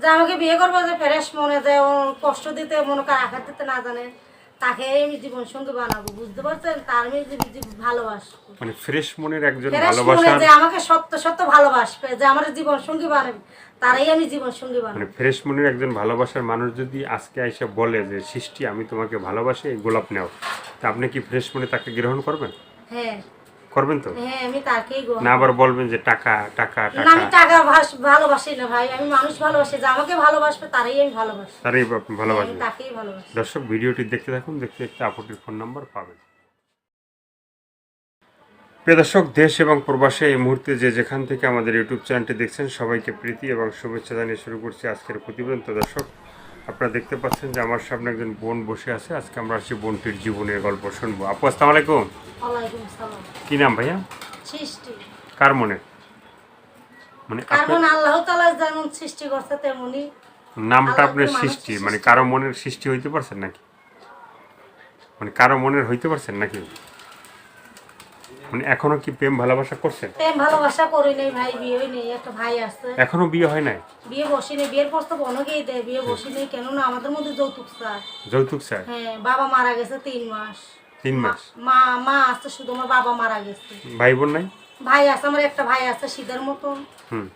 যে আমাকে বিয়ে করব যে ফ্রেশ মনে যে ও কষ্ট দিতে মনে করে আঘাত দিতে না জানে তাকে আমি জীবন সঙ্গী বানাবো বুঝতে পারছেন? তার আমি ভালোবাসবো। মানে ফ্রেশ মনের একজন ভালোবাসার যে আমাকে সত্য সত্য ভালোবাসবে যে আমার জীবন সঙ্গী বানাবে তারাই আমি জীবন সঙ্গী বানাবো। মানে ফ্রেশ মনের একজন ভালোবাসার মানুষ যদি আজকে এসে বলে যে সৃষ্টি আমি তোমাকে ভালোবাসি এই গোলাপ নেও। তা আপনি কি ফ্রেশ মনে তাকে গ্রহণ করবেন? হ্যাঁ। করবেন তো? হ্যাঁ আমি তাকেই গ্রহণ না আবার বলবেন যে টাকা টাকা টাকা। আমি টাকা ভালোবাসি না ভাই আমি মানুষ ভালোবাসি যে আমাকে ভালোবাসবে তারাই আমি ভালোবাসি। তারই আপনি আমি তাকেই ভালোবাসি। দর্শক ভিডিওটি দেখতে থাকুন দেখতে দেখতে আপুটির ফোন নাম্বার পাবেন। প্রিয় দর্শক দেশ এবং প্রবাসে এই মুহূর্তে যে যেখান থেকে আমাদের ইউটিউব চ্যানেলটি দেখছেন সবাইকে প্রীতি এবং শুভেচ্ছা জানিয়ে শুরু করছি আজকের প্রতিবেদন। তো দর্শক আপনারা দেখতে পাচ্ছেন যে আমার সামনে একজন বোন বসে আছে। আজকে আমরা আসছি বোনটির জীবনের গল্প শুনব। আপু আসসালামু আলাইকুম। কি নাম ভাইয়া? কার মনে? মানে আপনার কারণ আল্লাহ তালা যেমন সৃষ্টি করছে তেমনই নামটা আপনার সৃষ্টি। মানে কারও মনের সৃষ্টি হইতে পারছেন নাকি? মানে কারও মনের হইতে পারছেন নাকি? মানে এখনও কি প্রেম ভালোবাসা করছেন? প্রেম ভালোবাসা করি নেই ভাই বিয়ে নেই একটা ভাই আছে। এখনও বিয়ে হয় নাই? বিয়ে বসি নেই বিয়ের প্রস্তাব অনেকেই দেয় বিয়ে বসি নেই কেননা আমাদের মধ্যে যৌতুক চায় যৌতুক স্যার হ্যাঁ বাবা মারা গেছে তিন মাস। তিন মাস? মা মা আছে শুধু আমার বাবা মারা গেছে। ভাই বোন নাই? ভাই আছে আমার একটা ভাই আছে শীতের মতন। হুম।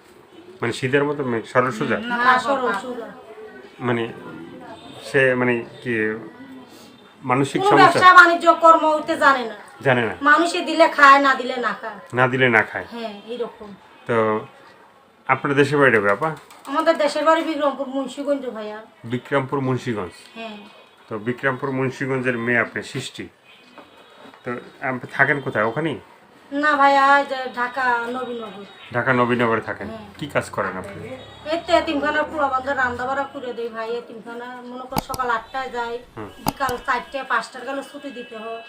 মানে শীতের মতো সরল সোজা না সরল সোজা। মানে সে মানে কি মানসিক সমস্যা? ব্যবসা বাণিজ্য কর্ম হইতে জানে না। জানে না। মানুষে দিলে খায় না দিলে না খায়। না দিলে না খায়। হ্যাঁ এইরকম। তো আপনার দেশের বাড়ি আপা? আমাদের দেশের বাড়ি বিক্রমপুর মুন্সিগঞ্জ ভাইয়া। বিক্রমপুর মুন্সিগঞ্জ? হ্যাঁ। তো বিক্রমপুর মুন্সিগঞ্জের মেয়ে আপনি সৃষ্টি। তো আপনি থাকেন কোথায় ওখানেই? না ভাইয়া এই যে ঢাকা নবীনগর। ঢাকা নবীনগরে থাকেন? হ্যাঁ। কি কাজ করেন আপনি? এই তো এতিমখানা পুরো বান্ধব রান্না বাড়া করে দেয় ভাই। এতিমখানা মনে কর সকাল আটটায় যায় বিকাল চারটে পাঁচটার গেলে ছুটি দিতে হয়।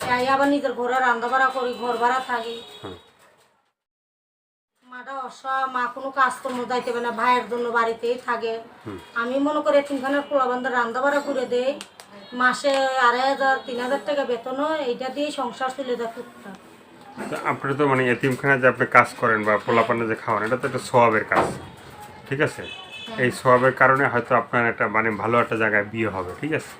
তাই আবার নিজের ঘরে রান্না বাড়া করি ঘর ভাড়া থাকি মাটা অসহায় মা কোনো কাজ কর্ম যাইতে পারে না ভাইয়ের জন্য বাড়িতেই থাকে। আমি মনে করি এতিমখানার পোলা বান্ধব রান্না বাড়া করে দেই। মাসে আড়াই হাজার তিন হাজার টাকা বেতন হয় এইটা দিয়েই সংসার চলে যায় টুকটাক আপনি তো মানে এতিমখানায় যে আপনি কাজ করেন বা পোলাপানে যে খাওয়ান এটা তো একটা সোয়াবের কাজ ঠিক আছে? এই স্বভাবের কারণে হয়তো আপনার একটা মানে ভালো একটা জায়গায় বিয়ে হবে ঠিক আছে?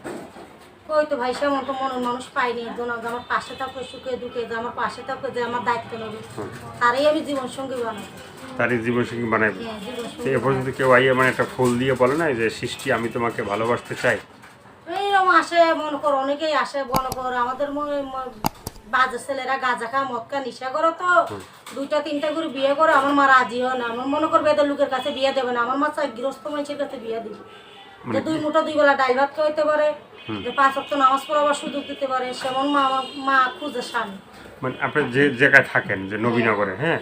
ওই তো ভাই সেমন তো মনের মানুষ পাইনি আমার পাশে থাকবে সুখে দুঃখে যে আমার পাশে যে আমার দায়িত্ব নেবে তারই আমি জীবন সঙ্গী বানাবো তারই জীবনসঙ্গী হ্যাঁ কেউ আইয়ে মানে একটা ফুল দিয়ে বলে না যে সৃষ্টি আমি তোমাকে ভালোবাসতে চাই? এইরকম আসে মনে করো অনেকেই আসে মনে করো আমাদের মনে- বাজে ছেলেরা গাঁজা খা মদ খা নিশা করো তো। দুইটা তিনটা করে বিয়ে করে আমার মা রাজি হয় না। আমার মনে করবে এদের লোকের কাছে বিয়ে দেবে না। আমার মা চাই গৃহস্থ মানুষের কাছে বিয়ে দিবে। যে দুই মুঠো দুই বেলা ডাল ভাত খাইতে পারে যে পাঁচ অক্ট নামাজ পড়াবার সুযোগ দিতে পারে সেমন মা আমার মা খুঁজে স্বামী। মানে আপনি যে জায়গায় থাকেন যে নবীনগরে হ্যাঁ?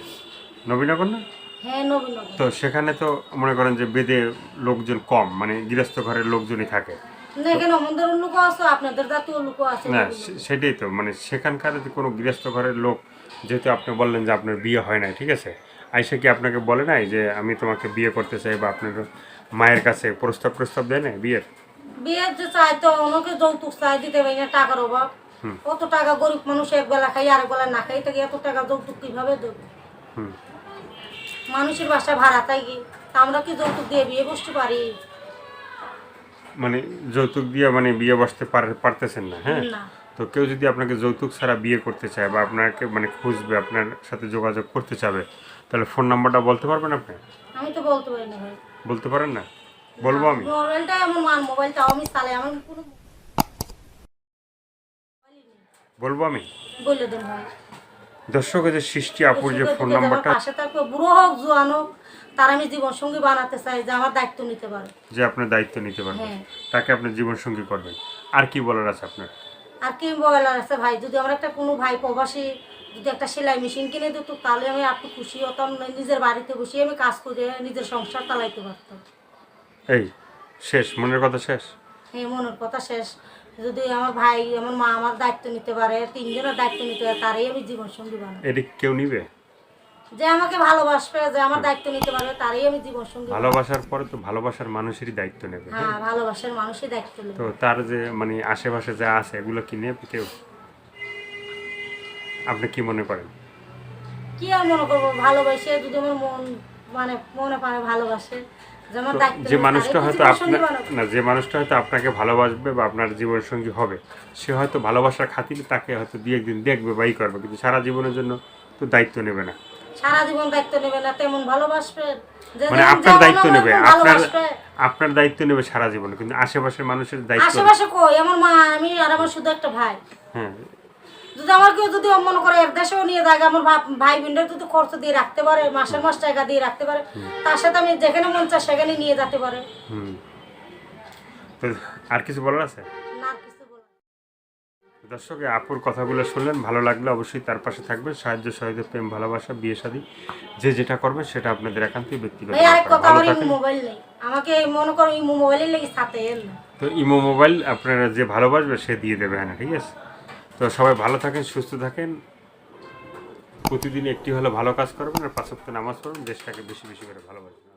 নবীনগর না? হ্যাঁ নবীন তো সেখানে তো মনে করেন যে বেদে লোকজন কম মানে গৃহস্থ ঘরের লোকজনই থাকে। না এখানে আমাদের আছে আপনাদের জাতীয় আছে। না সেটাই তো মানে সেখানকার যদি কোনো গৃহস্থ ঘরের লোক যেহেতু আপনি বললেন যে আপনার বিয়ে হয় নাই ঠিক আছে? আইসা কি আপনাকে বলে নাই যে আমি তোমাকে বিয়ে করতে চাই বা আপনার মায়ের কাছে প্রস্তাব প্রস্তাব দেয় না বিয়ের? বিয়ের যে চাই তো অনেকে যৌতুক চাই দিতে পারি না টাকার অভাব। কত টাকা গরিব মানুষ এক বেলা খাই আরেক বেলা না খাই থেকে এত টাকা যৌতুক কীভাবে দেবো? মানুষের বাসায় ভাড়া থাকি তা আমরা কি যৌতুক দিয়ে বিয়ে বসতে পারি? মানে যৌতুক দিয়ে মানে বিয়ে বসতে পার- পারতেছেন না হ্যাঁ? তো কেউ যদি আপনাকে যৌতুক ছাড়া বিয়ে করতে চায় বা আপনাকে মানে খুঁজবে আপনার সাথে যোগাযোগ করতে চাবে তাহলে ফোন নাম্বারটা বলতে পারবেন আপনি? আমি তো বলতে পারি না ভাই। বলতে পারেন না? বলব আমি? মোবাইলটা এমন মান মোবাইলটাও আমি চালাই আমার কোনো বলব আমি? বলে দেন ভাই। দর্শক যে সৃষ্টি আপুর যে ফোন নাম্বারটা পাশে থাকবে বুড়ো হোক জোয়ান হোক তার আমি জীবন সঙ্গী বানাতে চাই যে আমার দায়িত্ব নিতে যে আপনার দায়িত্ব নিতে পারবেন হ্যাঁ। তাকে আপনার জীবনসঙ্গী করবেন। আর কি বলার আছে আপনার? আর কি বলার আছে ভাই যদি আমার একটা কোনো ভাই প্রবাসী যদি একটা সেলাই মেশিন কিনে দিত তাহলে আমি একটু খুশি হতাম নিজের বাড়িতে বসে আমি কাজ করে নিজের সংসার চালাইতে পারতাম। এই শেষ মনের কথা শেষ? এই মনের কথা শেষ। যদি আমার ভাই আমার মা আমার দায়িত্ব নিতে পারে তিনজনের দায়িত্ব নিতে পারে তারই আমি জীবন সঙ্গী বানাবো। এটি কেউ নিবে? যে আমাকে ভালোবাসবে যে আমার দায়িত্ব নিতে পারবে তারই আমি জীবন সঙ্গী ভালোবাসার পরে তো ভালোবাসার মানুষেরই দায়িত্ব নেবে হ্যাঁ হ্যাঁ? ভালোবাসার মানুষই দায়িত্ব নেবে। তো তার যে মানে আশেপাশে যা আছে এগুলো কি নেবে কেউ? আপনি কি মনে করেন? কি আর মনে করব? ভালোবাসে যদি আমার মন মানে মনে প্রাণে ভালোবাসে যে মানুষটা হয়তো আপনার না যে মানুষটা হয়তো আপনাকে ভালোবাসবে বা আপনার জীবনসঙ্গী হবে সে হয়তো ভালোবাসার খাতিরে তাকে হয়তো দু একদিন দেখবে বা ই করবে কিন্তু সারা জীবনের জন্য তো দায়িত্ব নেবে না। সারা জীবন দায়িত্ব নেবে না তেমন ভালোবাসবে। মানে আপনার দায়িত্ব নেবে আপনার আপনার দায়িত্ব নেবে সারা জীবন কিন্তু আশেপাশের মানুষের দায়িত্ব আশেপাশে কই? আমার মা আমি আর আমার শুধু একটা ভাই। হ্যাঁ যদি আমার কেউ যদি মনে করে এর দেশেও নিয়ে যায় আমার ভাই বোনদের যদি খরচ দিয়ে রাখতে পারে মাসের মাস টাকা দিয়ে রাখতে পারে তার সাথে আমি যেখানে মন চায় সেখানে নিয়ে যেতে পারে। আর কিছু বলার আছে। দর্শক আপুর কথাগুলো শুনলেন ভালো লাগলে অবশ্যই তার পাশে থাকবেন। সাহায্য সহযোগ প্রেম ভালোবাসা বিয়ে শাদী যে যেটা করবে সেটা আপনাদের একান্তই ব্যক্তিগত ভাই আরেক কথা ভালো ইমো মোবাইল নেই। আমাকে এই মনে করো ইমো মোবাইলের লেগে সাথে তো ইমো মোবাইল আপনারা যে ভালোবাসবে সে দিয়ে দেবে হ্যাঁ ঠিক আছে? তো সবাই ভালো থাকেন, সুস্থ থাকেন। প্রতিদিন একটি হলে ভালো কাজ করবেন আর পাঁচ পাঁচক্ত নামাজ পড়বেন দেশটাকে বেশি বেশি করে ভালোবাসবেন।